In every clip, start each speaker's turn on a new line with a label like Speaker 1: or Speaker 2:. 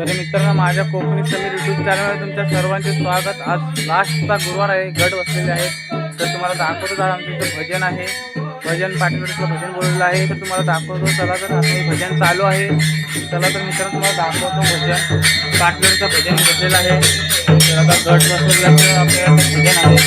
Speaker 1: तर मित्रांनो माझ्या कोकणी समीर युट्यूब चॅनलमध्ये तुमच्या सर्वांचे स्वागत. आज लास्टचा गुरुवार आहे गड बसलेले आहे तर तुम्हाला दाखवतो आज आमचं इथं भजन आहे. भजन पाठीवरचं भजन बोललेलं आहे. तर तुम्हाला दाखवतो चला तर आता हे भजन चालू आहे. चला तर मित्रांनो तुम्हाला दाखवतो भजन. पाठीवरचं भजन घेतलेलं आहे. तर आता गड बसलेलं आपल्याला भजन आहे.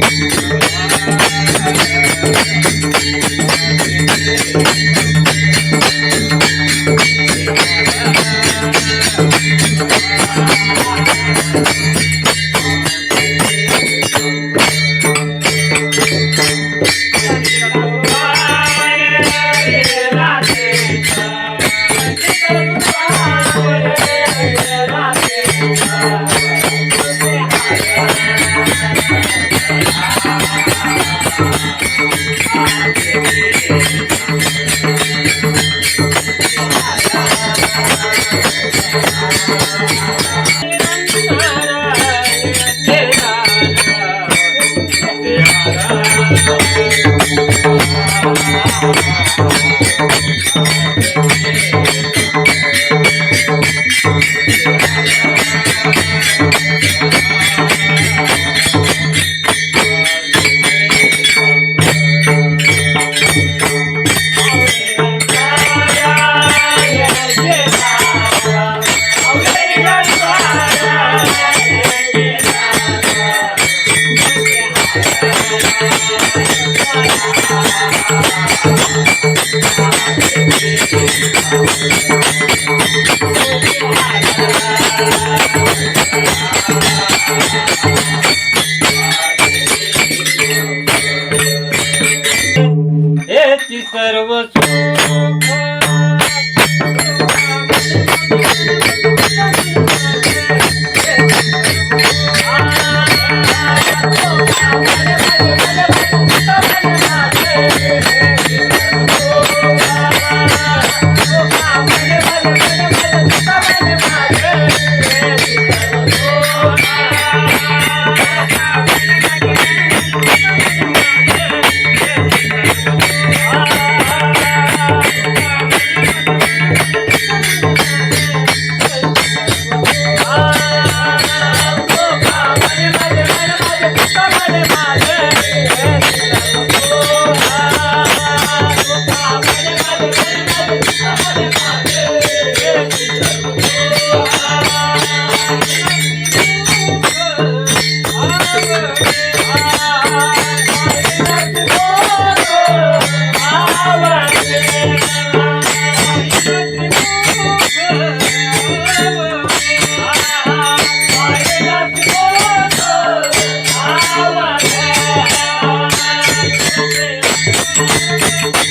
Speaker 2: thank you Thank you.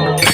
Speaker 2: Oh.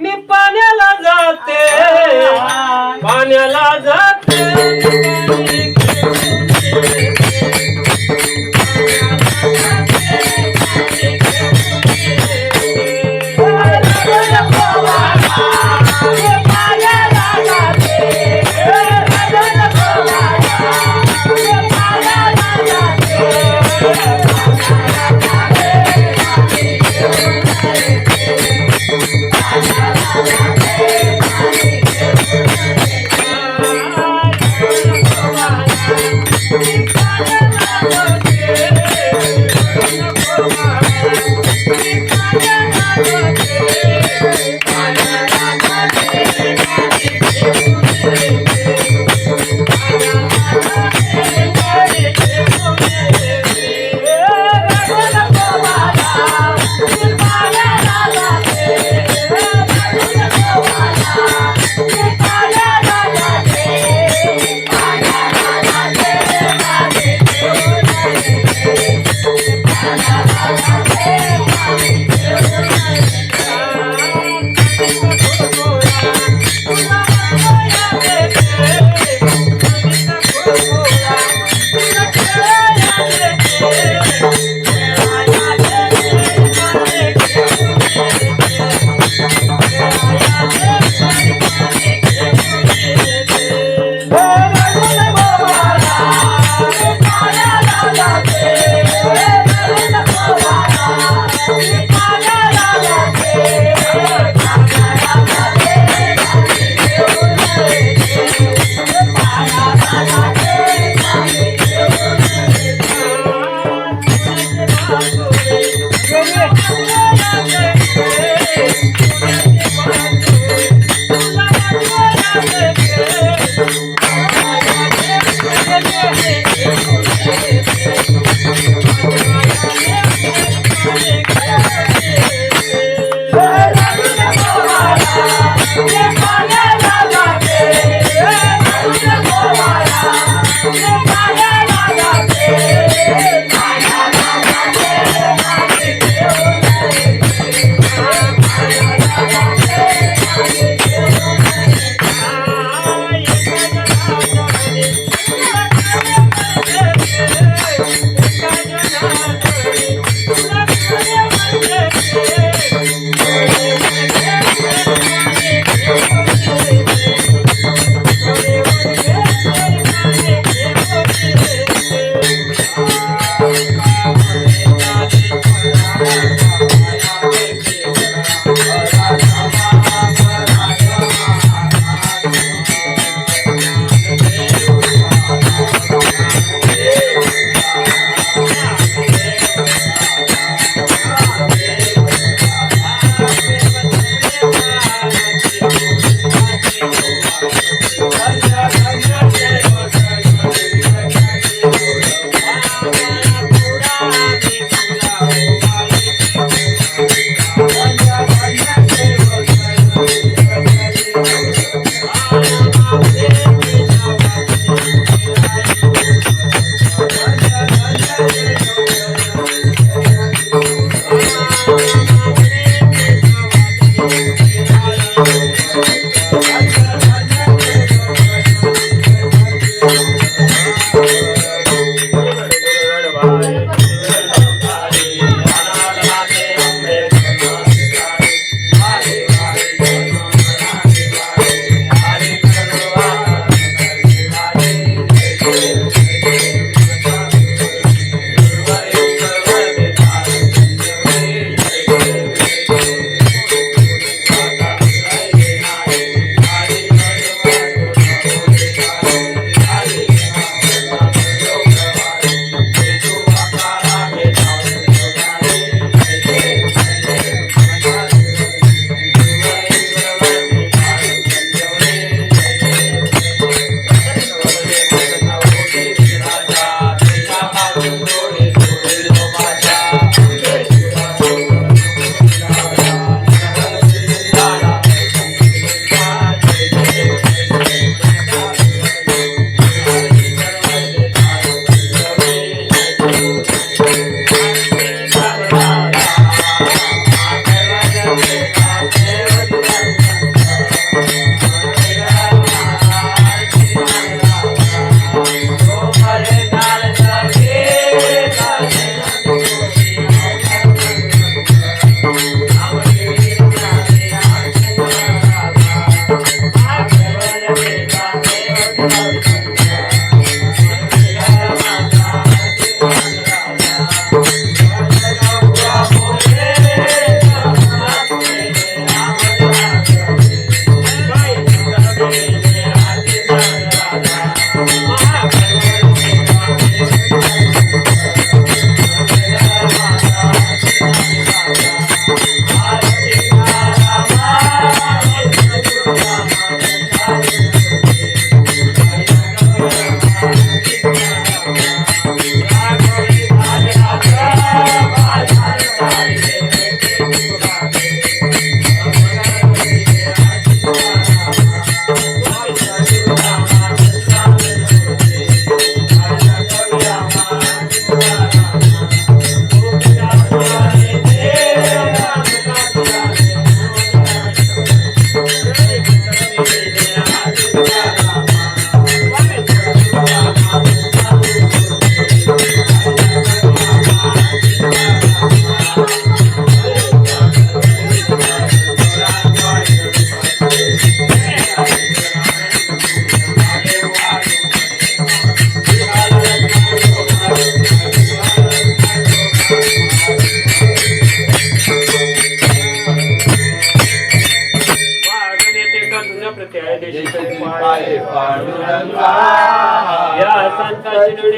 Speaker 2: मी पाण्याला जाते. पाण्याला जाते.
Speaker 3: thank you